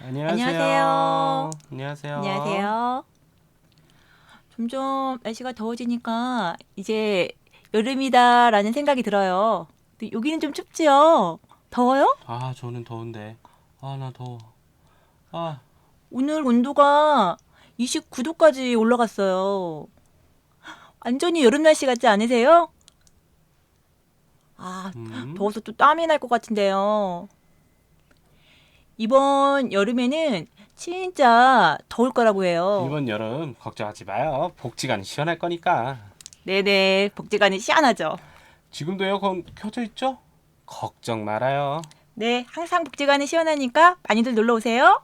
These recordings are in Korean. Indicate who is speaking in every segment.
Speaker 1: 안녕하세요.
Speaker 2: 안녕하세요.
Speaker 1: 안녕하세요.
Speaker 2: 점점 날씨가 더워지니까 이제 여름이다라는 생각이 들어요. 근데 여기는 좀 춥지요? 더워요?
Speaker 1: 아, 저는 더운데. 아, 나 더워. 아,
Speaker 2: 오늘 온도가 29도까지 올라갔어요. 완전히 여름 날씨 같지 않으세요? 아,
Speaker 1: 음.
Speaker 2: 더워서 또 땀이 날 것 같은데요. 이번 여름에는 진짜 더울 거라고 해요.
Speaker 1: 이번 여름 걱정하지 마요. 복지관 시원할 거니까.
Speaker 2: 네네, 복지관이 시원하죠.
Speaker 1: 지금도 에어컨 켜져 있죠? 걱정 말아요.
Speaker 2: 네, 항상 복지관이 시원하니까 많이들 놀러 오세요.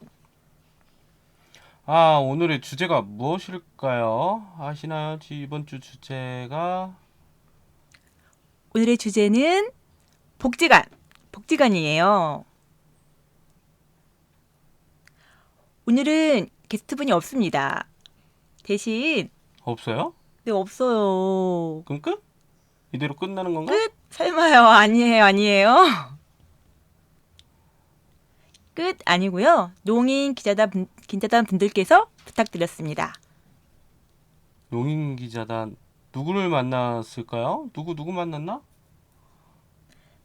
Speaker 1: 아, 오늘의 주제가 무엇일까요? 아시나요? 지- 이번 주 주제가
Speaker 2: 오늘의 주제는 복지관, 복지관이에요. 오늘은 게스트분이 없습니다. 대신
Speaker 1: 없어요?
Speaker 2: 네 없어요.
Speaker 1: 그럼 끝? 이대로 끝나는 건가?
Speaker 2: 끝? 설마요? 아니에요, 아니에요. 끝 아니고요. 농인 기자단 분, 기자단 분들께서 부탁드렸습니다.
Speaker 1: 용인 기자단 누구를 만났을까요? 누구 누구 만났나?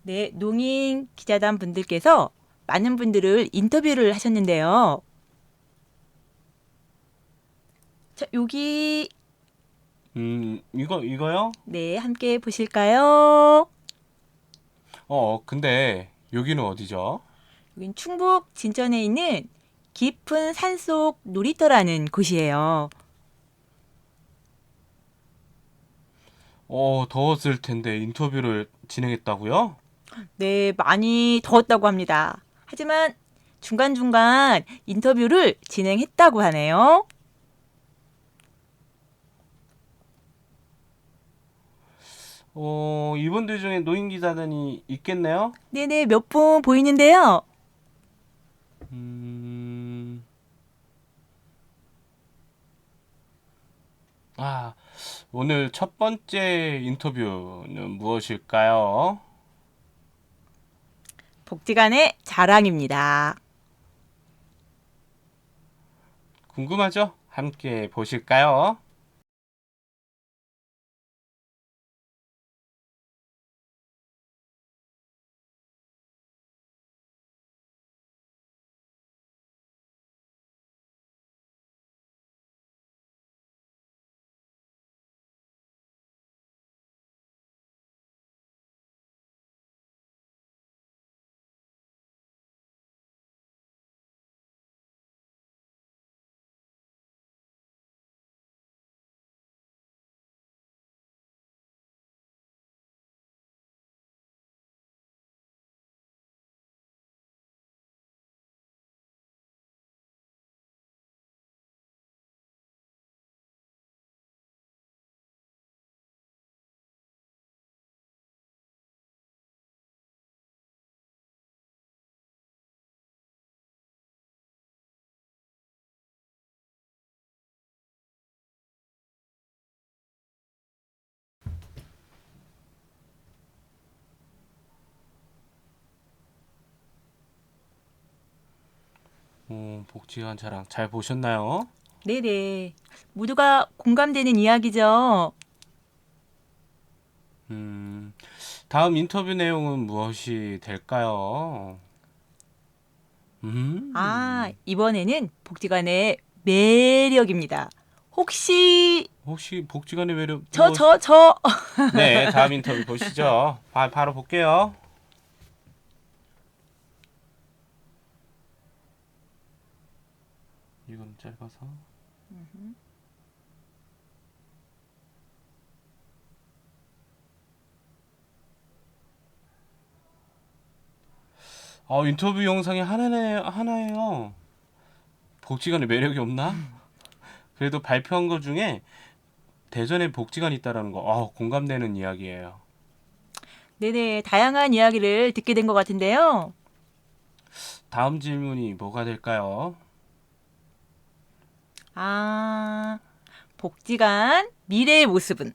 Speaker 2: 네, 농인 기자단 분들께서 많은 분들을 인터뷰를 하셨는데요. 자, 여기
Speaker 1: 음, 이거 이거요?
Speaker 2: 네, 함께 보실까요?
Speaker 1: 어, 근데 여기는 어디죠?
Speaker 2: 여긴 충북 진천에 있는 깊은 산속 놀이터라는 곳이에요.
Speaker 1: 어, 더웠을 텐데 인터뷰를 진행했다고요?
Speaker 2: 네, 많이 더웠다고 합니다. 하지만 중간중간 인터뷰를 진행했다고 하네요.
Speaker 1: 어, 이분들 중에 노인 기자단이 있겠네요?
Speaker 2: 네네, 몇 분 보이는데요.
Speaker 1: 음. 아, 오늘 첫 번째 인터뷰는 무엇일까요?
Speaker 2: 복지관의 자랑입니다.
Speaker 1: 궁금하죠? 함께 보실까요? 복지관 자랑 잘 보셨나요?
Speaker 2: 네네. 모두가 공감되는 이야기죠.
Speaker 1: 음, 다음 인터뷰 내용은 무엇이 될까요? 음,
Speaker 2: 아, 이번에는 복지관의 매력입니다. 혹시
Speaker 1: 혹시 복지관의 매력
Speaker 2: 저,
Speaker 1: 무엇-
Speaker 2: 저, 저.
Speaker 1: 네, 다음 인터뷰 보시죠. 바, 바로 볼게요. 이건 짧아서. 아, 인터뷰 영상이 하나네, 하나예요. 복지관의 매력이 없나? 그래도 발표한 것 중에 대전에 복지관이 있다라는 거, 아, 공감되는 이야기예요.
Speaker 2: 네네. 다양한 이야기를 듣게 된 것 같은데요.
Speaker 1: 다음 질문이 뭐가 될까요?
Speaker 2: 아, 복지관 미래의 모습은?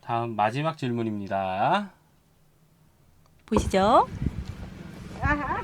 Speaker 1: 다음 마지막 질문입니다.
Speaker 2: 보시죠. Uh-huh.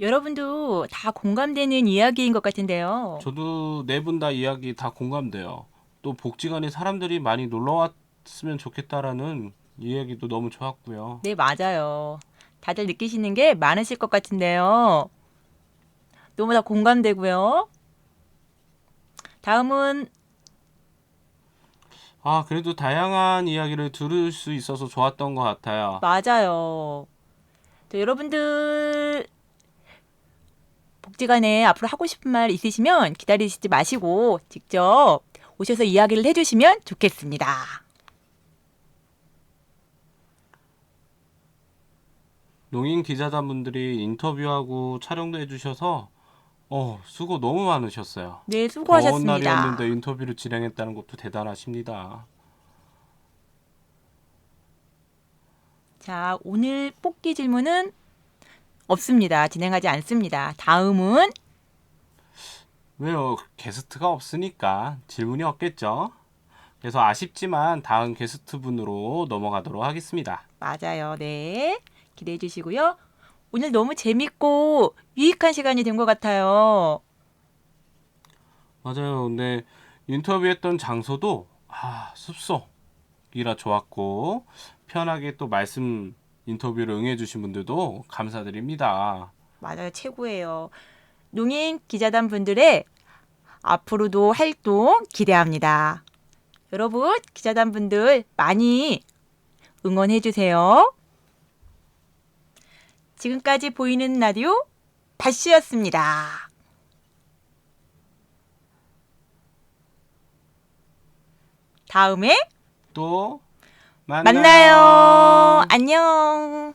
Speaker 2: 여러분도 다 공감되는 이야기인 것 같은데요.
Speaker 1: 저도 네 분 다 이야기 다 공감돼요. 또 복지관에 사람들이 많이 놀러 왔으면 좋겠다라는 이야기도 너무 좋았고요.
Speaker 2: 네, 맞아요. 다들 느끼시는 게 많으실 것 같은데요. 너무 다 공감되고요. 다음은
Speaker 1: 아, 그래도 다양한 이야기를 들을 수 있어서 좋았던 것 같아요.
Speaker 2: 맞아요. 저 여러분들 복지관에 앞으로 하고 싶은 말 있으시면 기다리시지 마시고 직접 오셔서 이야기를 해주시면 좋겠습니다.
Speaker 1: 농인 기자단분들이 인터뷰하고 촬영도 해주셔서 어, 수고 너무 많으셨어요.
Speaker 2: 네,
Speaker 1: 더운
Speaker 2: 수고하셨습니다.
Speaker 1: 날이었는데 인터뷰를 진행했다는 것도 대단하십니다.
Speaker 2: 자, 오늘 뽑기 질문은 없습니다. 진행하지 않습니다. 다음은
Speaker 1: 왜요? 게스트가 없으니까 질문이 없겠죠? 그래서 아쉽지만 다음 게스트 분으로 넘어가도록 하겠습니다.
Speaker 2: 맞아요. 네. 기대해 주시고요. 오늘 너무 재밌고 유익한 시간이 된 것 같아요.
Speaker 1: 맞아요. 근데 인터뷰했던 장소도 아, 숲속이라 좋았고 편하게 또 말씀 인터뷰를 응해주신 분들도 감사드립니다.
Speaker 2: 맞아요. 최고예요. 농인 기자단 분들의 앞으로도 활동 기대합니다. 여러분, 기자단 분들 많이 응원해 주세요. 지금까지 보이는 라디오 바씨였습니다. 다음에
Speaker 1: 또
Speaker 2: 만나요. 안녕.